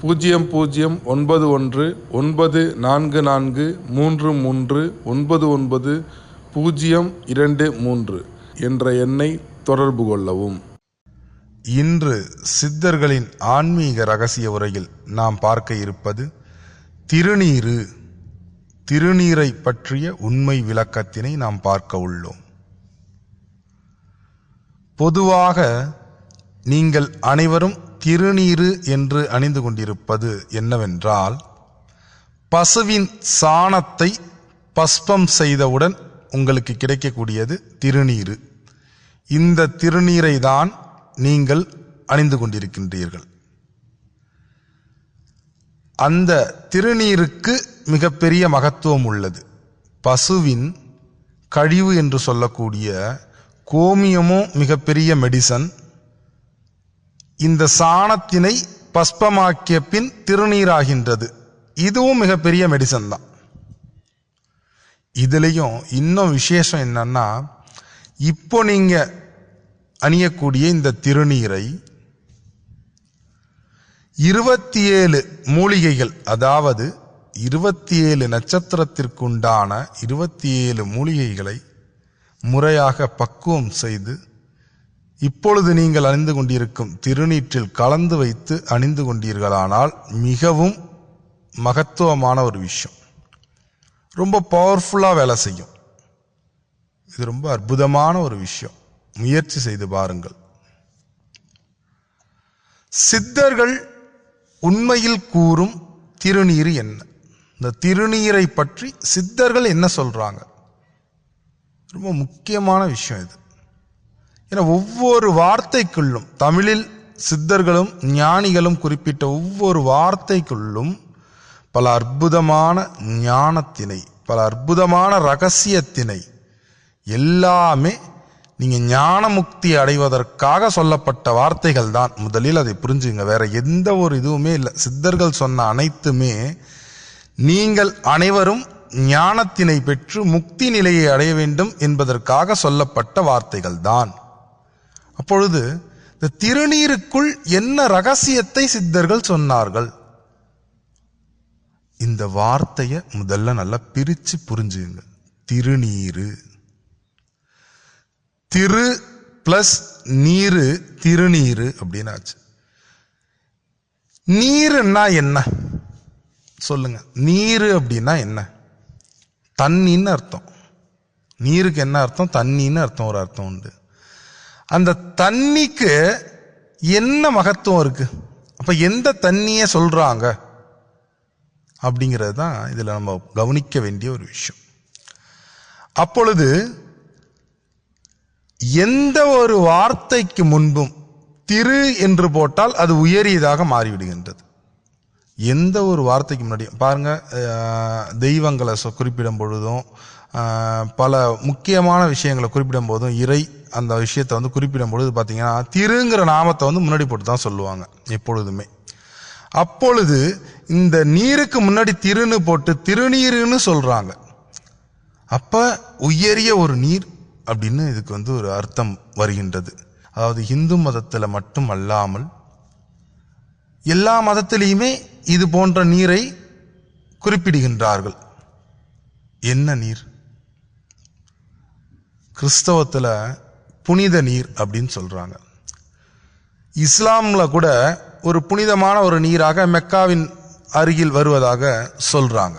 பூஜ்ஜியம் பூஜ்ஜியம் ஒன்பது ஒன்று ஒன்பது நான்கு நான்கு மூன்று மூன்று ஒன்பது ஒன்பது பூஜ்ஜியம் இரண்டு மூன்று என்ற எண்ணை தொடர்பு கொள்ளவும். இன்று சித்தர்களின் ஆன்மீக ரகசிய உரையில் நாம் பார்க்க இருப்பது திருநீரு திருநீரை பற்றிய உண்மை விளக்கத்தினை நாம் பார்க்க உள்ளோம். பொதுவாக நீங்கள் அனைவரும் திருநீறு என்று அணிந்து கொண்டிருப்பது என்னவென்றால் பசுவின் சாணத்தை பஸ்பம் செய்தவுடன் உங்களுக்கு கிடைக்கக்கூடியது திருநீறு. இந்த திருநீரை தான் நீங்கள் அணிந்து கொண்டிருக்கின்றீர்கள். அந்த திருநீருக்கு மிகப்பெரிய மகத்துவம் உள்ளது. பசுவின் கழிவு என்று சொல்லக்கூடிய கோமியமும் மிகப்பெரிய மெடிசன் இந்த சாணத்தினை பஸ்பமாக்கிய பின் திருநீராகின்றது. இதுவும் மிகப்பெரிய மெடிசன் தான். இதுலேயும் இன்னும் விசேஷம் என்னன்னா இப்போ நீங்கள் அணியக்கூடிய இந்த திருநீரை இருபத்தி ஏழு மூலிகைகள் அதாவது இருபத்தி ஏழு நட்சத்திரத்திற்குண்டான இருபத்தி ஏழு மூலிகைகளை முறையாக பக்குவம் செய்து இப்பொழுது நீங்கள் அணிந்து கொண்டிருக்கும் திருநீற்றில் கலந்து வைத்து அணிந்து கொண்டீர்களானால் மிகவும் மகத்துவமான ஒரு விஷயம். ரொம்ப பவர்ஃபுல்லாக வேலை செய்யும். இது ரொம்ப அற்புதமான ஒரு விஷயம். முயற்சி செய்து பாருங்கள். சித்தர்கள் உண்மையில் கூறும் திருநீர் என்ன? இந்த திருநீரை பற்றி சித்தர்கள் என்ன சொல்றாங்க? ரொம்ப முக்கியமான விஷயம் இது. ஏன்னா ஒவ்வொரு வார்த்தைக்குள்ளும் தமிழில் சித்தர்களும் ஞானிகளும் குறிப்பிட்ட ஒவ்வொரு வார்த்தைக்குள்ளும் பல அற்புதமான ஞானத்தினை பல அற்புதமான ரகசியத்தினை எல்லாமே நீங்கள் ஞான முக்தி அடைவதற்காக சொல்லப்பட்ட வார்த்தைகள் தான். முதலில் அதை புரிஞ்சுங்க. வேற எந்த ஒரு இதுவுமே இல்லை. சித்தர்கள் சொன்ன அனைத்துமே நீங்கள் அனைவரும் ஞானத்தினை பெற்று முக்தி நிலையை அடைய வேண்டும் என்பதற்காக சொல்லப்பட்ட வார்த்தைகள் தான். அப்பொழுது இந்த திருநீருக்குள் என்ன ரகசியத்தை சித்தர்கள் சொன்னார்கள்? இந்த வார்த்தையை முதல்ல நல்லா பிரிச்சு புரிஞ்சுங்க. திருநீரு. திரு பிளஸ் நீரு திருநீரு அப்படின்னாச்சு. நீருன்னா என்ன? சொல்லுங்க. நீரு அப்படின்னா என்ன? தண்ணின்னு அர்த்தம். நீருக்கு என்ன அர்த்தம்? தண்ணின்னு அர்த்தம் ஒரு அர்த்தம் உண்டு. அந்த தண்ணிக்கு என்ன மகத்துவம் இருக்கு? அப்ப எந்த தண்ணியை சொல்றாங்க? அப்படிங்கிறது தான் இதில் நம்ம கவனிக்க வேண்டிய ஒரு விஷயம். அப்பொழுது எந்த ஒரு வார்த்தைக்கு முன்பும் திரு என்று போட்டால் அது உயரியதாக மாறிவிடுகின்றது. எந்த ஒரு வார்த்தைக்கு முன்னாடி பாருங்க தெய்வங்களை சொ- குறிப்பிடும் பொழுதும் பல முக்கியமான விஷயங்களை குறிப்பிடும் போதும் இறை அந்த விஷயத்தை வந்து குறிப்பிடும் பொழுது பார்த்தீங்கன்னா திருங்கிற நாமத்தை வந்து முன்னாடி போட்டு தான் சொல்லுவாங்க எப்பொழுதுமே. அப்பொழுது இந்த நீருக்கு முன்னாடி திருன்னு போட்டு திருநீருன்னு சொல்றாங்க. அப்ப உயரிய ஒரு நீர் அப்படின்னு இதுக்கு வந்து ஒரு அர்த்தம் வருகின்றது. அதாவது இந்து மதத்தில் மட்டும் அல்லாமல் எல்லா மதத்திலையுமே இது போன்ற நீரை குறிப்பிடுகின்றார்கள். என்ன நீர்? கிறிஸ்தவத்தில் புனித நீர் அப்படின்னு சொல்கிறாங்க இஸ்லாமில் கூட ஒரு புனிதமான ஒரு நீராக மெக்காவின் அருகில் வருவதாக சொல்கிறாங்க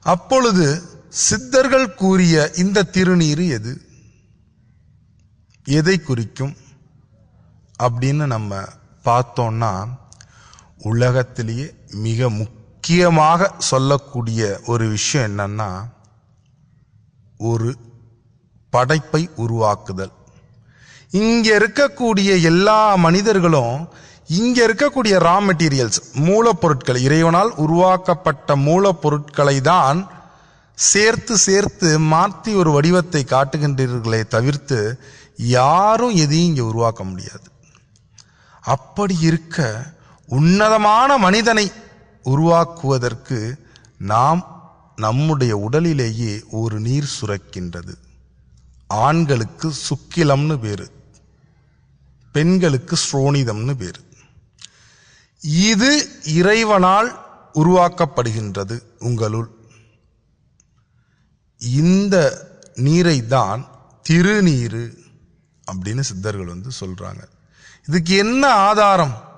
அப்பொழுது சித்தர்கள் கூறிய இந்த திருநீர் எது? எதை குறிக்கும்? அப்படின்னு நம்ம பார்த்தோம்னா உலகத்திலேயே மிக முக்கியமாக சொல்லக்கூடிய ஒரு விஷயம் என்னன்னா ஒரு படைப்பை உருவாக்குதல். இங்கே இருக்கக்கூடிய எல்லா மனிதர்களும் இங்கே இருக்கக்கூடிய ரா மெட்டீரியல்ஸ் மூலப்பொருட்கள் இறைவனால் உருவாக்கப்பட்ட மூலப்பொருட்களை தான் சேர்த்து சேர்த்து மாற்றி ஒரு வடிவத்தை காட்டுகின்றீர்களே தவிர்த்து யாரும் எதையும் இங்கே உருவாக்க முடியாது. அப்படி இருக்க உன்னதமான மனிதனை உருவாக்குவதற்கு நாம் நம்முடைய உடலிலேயே ஒரு நீர் சுரக்கின்றது. ஆண்களுக்கு சுக்கிலம்னு பேரு. பெண்களுக்கு ஸ்ரோனிதம்னு பேரு. இது இறைவனால் உருவாக்கப்படுகின்றது உங்களுள். இந்த நீரை தான் திருநீரு அப்படின்னு சித்தர்கள் வந்து சொல்றாங்க. இதுக்கு என்ன ஆதாரம்?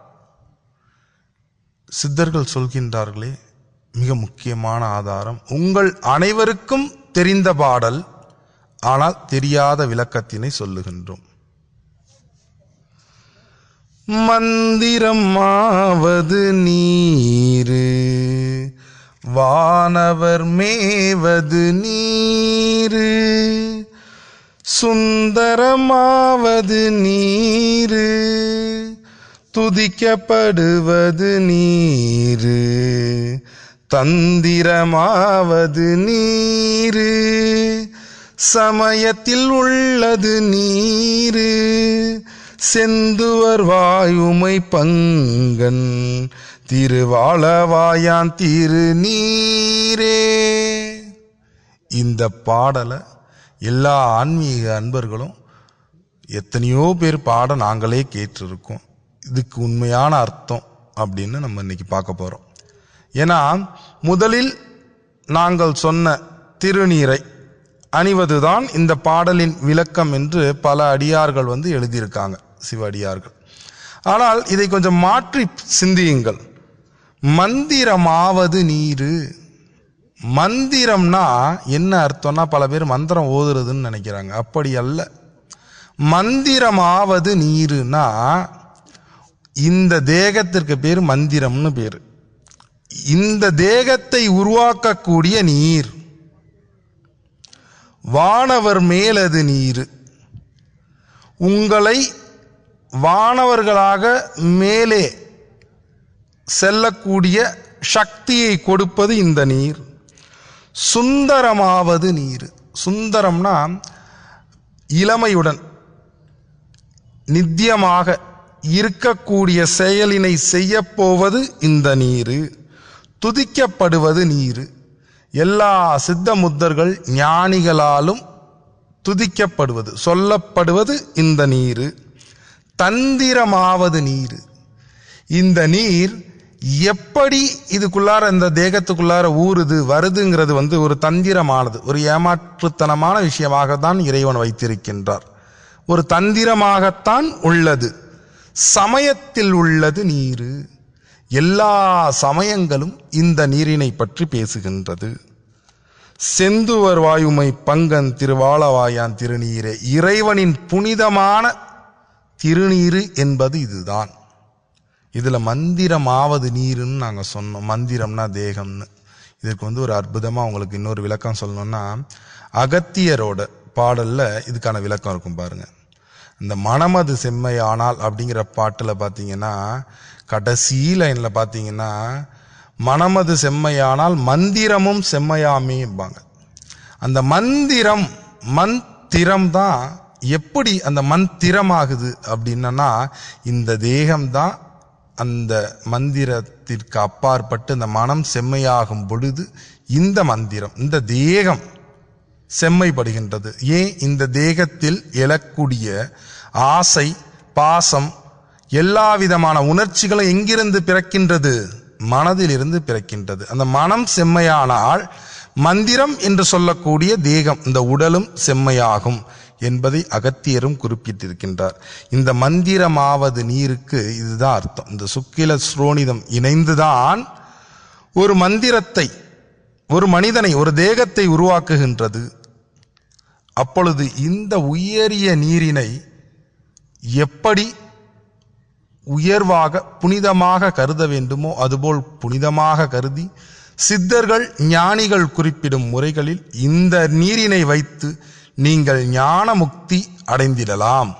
சித்தர்கள் சொல்கின்றார்களே மிக முக்கியமான ஆதாரம் உங்கள் அனைவருக்கும் தெரிந்த பாடல் ஆனால் தெரியாத விளக்கத்தினை சொல்லுகின்றோம். மந்திரம் ஆவது நீரு வானவர் மேவது நீரு சுந்தரமாவது நீரு துதிக்கப்படுவது நீரு தந்திரமாவது நீரு சமயத்தில் உள்ளது நீரு. செந்துவர் வாயுமை பங்கன். திருவாளவாயான் திருநீரே. இந்த பாடலை எல்லா ஆன்மீக அன்பர்களும் எத்தனையோ பேர் பாட நாங்களே கேட்டிருக்கோம். இதுக்கு உண்மையான அர்த்தம் அப்படின்னு நம்ம இன்னைக்கு பார்க்க போகிறோம் ஏன்னா முதலில் நாங்கள் சொன்ன திருநீரை அணிவதுதான் இந்த பாடலின் விளக்கம் என்று பல அடியார்கள் வந்து எழுதியிருக்காங்க சிவ அடியார்கள். ஆனால் இதை கொஞ்சம் மாற்றி சிந்தியுங்கள். மந்திரமாவது நீரு. மந்திரம்னா என்ன அர்த்தம்னா பல பேர் மந்திரம் ஓதுறதுன்னு நினைக்கிறாங்க. அப்படி அல்ல. மந்திரமாவது நீருனா இந்த தேகத்திற்கு பேர் மந்திரம்னு பேர். இந்த தேகத்தை உருவாக்கக்கூடிய நீர். வானவர் மேலது நீர். உங்களை வானவர்களாக மேலே செல்லக்கூடிய சக்தியை கொடுப்பது இந்த நீர். சுந்தரமாவது நீர். சுந்தரம்னா இளமையுடன் நித்தியமாக இருக்கக்கூடிய செயலினை செய்யப்போவது இந்த நீர். துதிக்கப்படுவது நீரு. எல்லா சித்த முத்தர்கள் ஞானிகளாலும் துதிக்கப்படுவது சொல்லப்படுவது இந்த நீர். தந்திரமாவது நீர். இந்த நீர் எப்படி இதுக்குள்ளார இந்த தேகத்துக்குள்ளார ஊறுது வருதுங்கிறது வந்து ஒரு தந்திரமானது. ஒரு ஏமாற்றுத்தனமான விஷயமாக தான் இறைவன் வைத்திருக்கின்றார். ஒரு தந்திரமாகத்தான் உள்ளது. சமயத்தில் உள்ளது நீர். எல்லா சமயங்களும் இந்த நீரினை பற்றி பேசுகின்றது. செந்துவர் வாயுமை பங்கன் திருவாளவாயான் திருநீரே இறைவனின் புனிதமான திருநீரு என்பது இதுதான். இதில் மந்திரமாவது நீருன்னு நாங்கள் சொன்னோம். மந்திரம்னா தேகம்னு. இதுக்கு வந்து ஒரு அற்புதமாக உங்களுக்கு இன்னொரு விளக்கம் சொல்லணும்னா அகத்தியரோட பாடலில் இதுக்கான விளக்கம் இருக்கும் பாருங்கள் இந்த மனமது செம்மையானால் அப்படிங்கிற பாட்டில் பார்த்தீங்கன்னா கடைசி லைன்ல பார்த்தீங்கன்னா மனமது செம்மையானால் மந்திரமும் செம்மையாமேம்பாங்க அந்த மந்திரம் மந்திரம் தான் எப்படி அந்த மந்திரமாகுது அப்படின்னா இந்த தேகம்தான் அந்த மந்திரத்திற்கு அப்பாற்பட்டு இந்த மனம் செம்மையாகும் பொழுது இந்த மந்திரம் இந்த தேகம் செம்மைப்படுகின்றது. ஏன்? இந்த தேகத்தில் எழக்கூடிய ஆசை பாசம் எல்லா விதமான உணர்ச்சிகளும் எங்கிருந்து பிறக்கின்றது? மனதிலிருந்து பிறக்கின்றது. அந்த மனம் செம்மையானால் மந்திரம் என்று சொல்லக்கூடிய தேகம் இந்த உடலும் செம்மையாகும் என்பதை அகத்தியரும் குறிப்பிட்டிருக்கின்றார். இந்த மந்திரமாவது நீருக்கு இதுதான் அர்த்தம். இந்த சுக்கில ஸ்ரோனிதம் இணைந்துதான் ஒரு மந்திரத்தை ஒரு மனிதனை ஒரு தேகத்தை உருவாக்குகின்றது. அப்பொழுது இந்த உயரிய நீரினை எப்படி உயர்வாக புனிதமாக கருத வேண்டுமோ அதுபோல் புனிதமாக கருதி சித்தர்கள் ஞானிகள் குறிப்பிடும் முறைகளில் இந்த நீரினை வைத்து நீங்கள் ஞான முக்தி அடைந்திடலாம்.